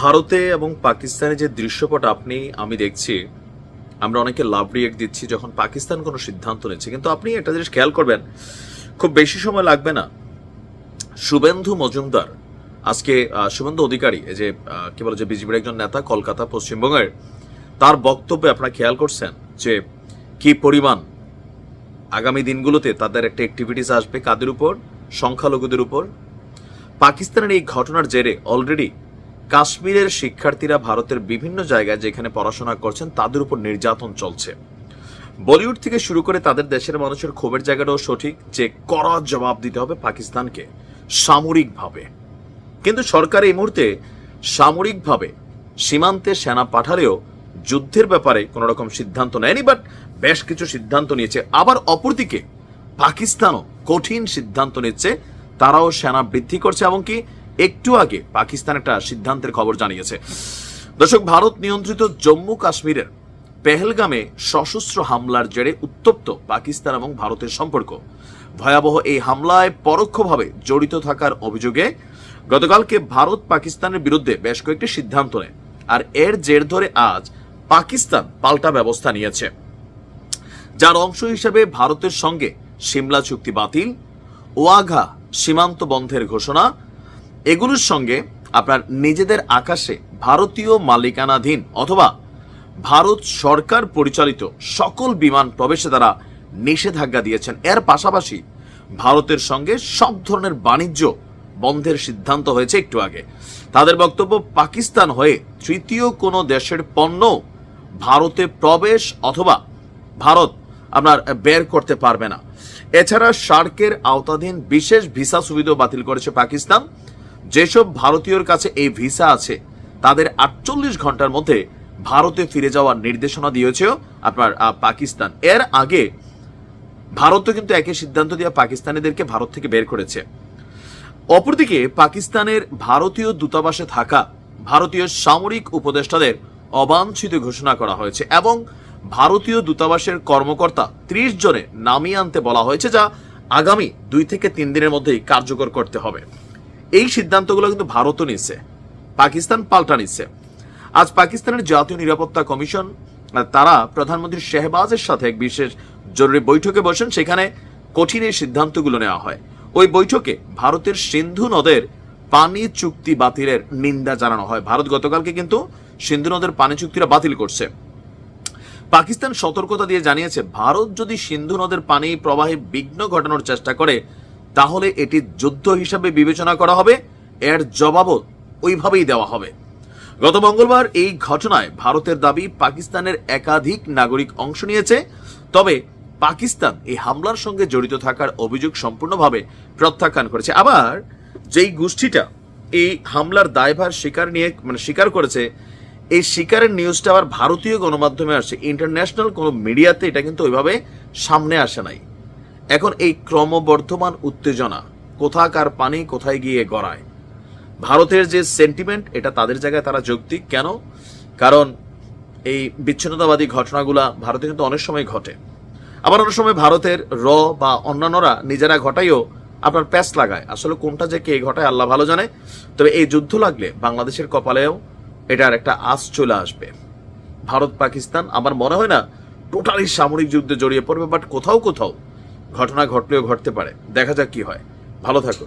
ভারতে এবং পাকিস্তানে যে দৃশ্যপট আপনি, আমি দেখছি, আমরা অনেকে লাভ রিয়েক্ট দিচ্ছি যখন পাকিস্তান কোনো সিদ্ধান্ত নিচ্ছে, কিন্তু আপনি একটা জিনিস খেয়াল করবেন, খুব বেশি সময় লাগবে না। শুভেন্দু মজুমদার, আজকে শুভেন্দু অধিকারী, এই যে কি বলে, যে বিজেপির একজন নেতা কলকাতা, পশ্চিমবঙ্গের, তার বক্তব্যে আপনারা খেয়াল করছেন যে কি পরিমাণ আগামী দিনগুলোতে তাদের একটা অ্যাক্টিভিটিস আসবে কাদের উপর? সংখ্যালঘুদের উপর। পাকিস্তানের এই ঘটনার জেরে অলরেডি কাশ্মীরের শিক্ষার্থীরা ভারতের বিভিন্ন জায়গায় যেখানে পড়াশোনা করছেন, তাদের উপর নির্যাতন চলছে। বলিউড থেকে শুরু করে তাদের দেশের মানুষের ক্ষোভের জায়গাটাও সঠিক যে কড়া জবাব দিতে হবে পাকিস্তানকে সামরিকভাবে। কিন্তু সরকার এই মুহূর্তে সামরিকভাবে সীমান্তে সেনা পাঠালেও যুদ্ধের ব্যাপারে কোনো রকম সিদ্ধান্ত নেয়নি বাট বেশ কিছু সিদ্ধান্ত নিয়েছে। আবার অপরদিকে পাকিস্তানও কঠিন সিদ্ধান্ত নিচ্ছে, তারাও সেনা বৃদ্ধি করছে এমনকি একটু আগে পাকিস্তান একটা সিদ্ধান্তের খবর জানিয়েছে। দর্শক, ভারত নিয়ন্ত্রিত জম্মু কাশ্মীরের পেহেলগামে সশস্ত্র হামলার জেরে উত্তপ্ত পাকিস্তান এবং ভারতের সম্পর্ক। ভয়াবহ এই হামলায় পরোক্ষভাবে জড়িত থাকার অভিযোগে গতকালকে ভারত পাকিস্তানের বিরুদ্ধে বেশ কয়েকটি সিদ্ধান্ত নেয় আর এর জের ধরে আজ পাকিস্তান পাল্টা ব্যবস্থা নিয়েছে। যার অংশ হিসেবে ভারতের সঙ্গে সিমলা চুক্তি বাতিল, ওয়াঘা সীমান্ত বন্ধের ঘোষণা এগুলোর সঙ্গে আপনার নিজেদের আকাশে ভারতীয় মালিকানাধীন অথবা ভারত সরকার পরিচালিত সকল বিমান প্রবেশে তারা নিষেধাজ্ঞা দিয়েছেন। এর পাশাপাশি ভারতের সঙ্গে সব ধরনের বাণিজ্য বন্ধের সিদ্ধান্ত হয়েছে একটু আগে। তাদের বক্তব্য, পাকিস্তান হয়ে তৃতীয় কোনো দেশের পণ্য ভারতে প্রবেশ অথবা ভারত আপনার বের করতে পারবে না। এছাড়া সার্কের আওতাধীন বিশেষ ভিসা সুবিধা বাতিল করেছে পাকিস্তান। যেসব ভারতীয়র কাছে এই ভিসা আছে, তাদের আটচল্লিশ ঘণ্টার মধ্যে ভারতে ফিরে যাওয়ার নির্দেশনা দিয়েছেও আপনার পাকিস্তান। এর আগে ভারতও কিন্তু একই সিদ্ধান্ত দিয়ে পাকিস্তানিদেরকে ভারত থেকে বের করেছে। অপরদিকে পাকিস্তানের ভারতীয় দূতাবাসে থাকা ভারতীয় সামরিক উপদেষ্টাদের অবাঞ্ছিত ঘোষণা করা হয়েছে এবং ভারতীয় দূতাবাসের কর্মকর্তা ত্রিশ জনে নামিয়ে আনতে বলা হয়েছে যা আগামী দুই থেকে তিন দিনের মধ্যেই কার্যকর করতে হবে। এই সিদ্ধান্তগুলো কিন্তু ভারতও নিচ্ছে পাকিস্তান পাল্টা নিচ্ছে। আজ পাকিস্তানের জাতীয় নিরাপত্তা কমিশন তারা প্রধানমন্ত্রী শেহবাজের সাথে এক বিশেষ জরুরি বৈঠকে বসেন, সেখানে কঠিন এই সিদ্ধান্তগুলো নেওয়া হয়। ওই বৈঠকে ভারতের সিন্ধু নদের পানি চুক্তি বাতিলের নিন্দা জানানো হয়। ভারত গতকালকে কিন্তু সিন্ধু নদের পানি চুক্তিটা বাতিল করছে। পাকিস্তান সতর্কতা দিয়ে জানিয়েছে, ভারত যদি সিন্ধু নদের পানি প্রবাহে বিঘ্ন ঘটানোর চেষ্টা করে তাহলে এটি যুদ্ধ হিসাবে বিবেচনা করা হবে। এর জবাবও ওইভাবেই দেওয়া হবে। গত মঙ্গলবার এই ঘটনায় ভারতের দাবি পাকিস্তানের একাধিক নাগরিক অংশ নিয়েছে। তবে পাকিস্তান এই হামলার সঙ্গে জড়িত থাকার অভিযোগ সম্পূর্ণভাবে প্রত্যাখ্যান করেছে। আবার যেই গোষ্ঠীটা এই হামলার দায়ভার স্বীকার নিয়ে মানে স্বীকার করেছে, এই শিকারের নিউজটা আবার ভারতীয় গণমাধ্যমে আসছে। ইন্টারন্যাশনাল কোনো মিডিয়াতে এটা কিন্তু ওইভাবে সামনে আসে নাই। এখন এই ক্রমবর্ধমান উত্তেজনা কোথাকার পানি কোথায় গিয়ে গড়ায়? ভারতের যে সেন্টিমেন্ট এটা তাদের জায়গায় তারা যৌক্তিক। কেন? কারণ এই বিচ্ছিন্নতাবাদী ঘটনাগুলা ভারতে কিন্তু অনেক সময় ঘটে। আবার অনেক সময় ভারতের র বা অন্যান্যরা নিজেরা ঘটাইও আপনার প্যাস লাগায়। আসলে কোনটা যে কে ঘটায়, আল্লাহ ভালো জানে। তবে এই যুদ্ধ লাগলে বাংলাদেশের কপালেও এটার একটা আশ চলে আসবে। ভারত পাকিস্তান আমার মনে হয় না টোটালি সামরিক যুদ্ধে জড়িয়ে পড়বে বাট কোথাও কোথাও ঘটনা ঘটলেও ঘটতে পারে। দেখা যাক কি হয়। ভালো থাকুন।